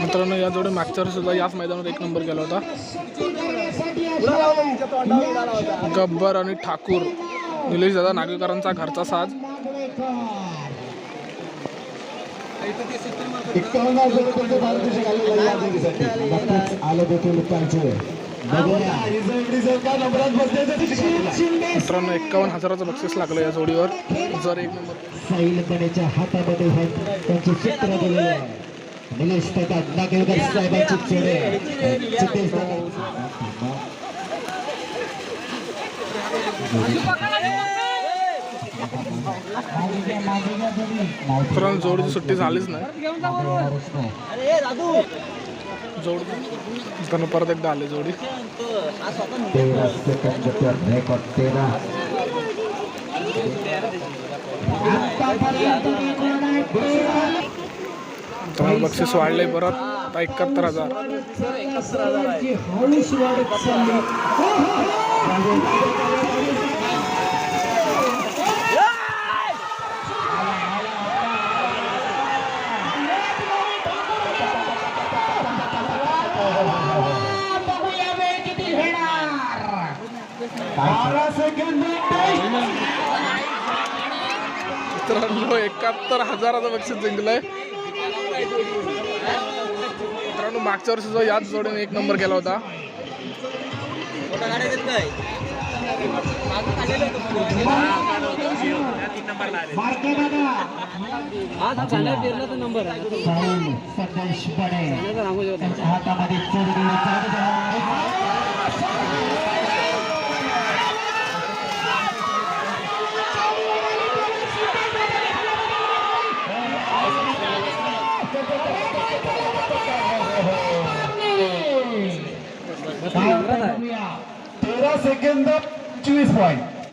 मित्रांनो या जोडी मागच्या सुद्धा याच मैदानावर एक नंबर केला होता. गब्बर आणि ठाकूर निलेश दादा नागेकरांचा घरचा साज. आलं मित्रांनो एक्कावन्न हजाराचं बक्षीस लागलं या जोडीवर. जर एक नंबर. साहिल पणेच्या हातामध्ये हे त्यांचे चित्र दिलेले आहे. निलेश तथा नागेलकर साहेबांची जोडे सिद्धेश मित्रांनो जोडीची सुट्टी झालीच नाही. जोडी. मित्रांनो परत एकदा आले जोडी. तुम्हाला बक्षीस वाढले परत. आता एकाहत्तर हजार. हळूच बारा सेकंद मित्रांनो एकाहत्तर हजाराचं बक्षीस जिंकलंय. मित्रांनो मागच्या वर्षी जो याच जोडीने एक नंबर केला होता. हातामध्ये तेरा सेकंद पंचवीस पॉईंट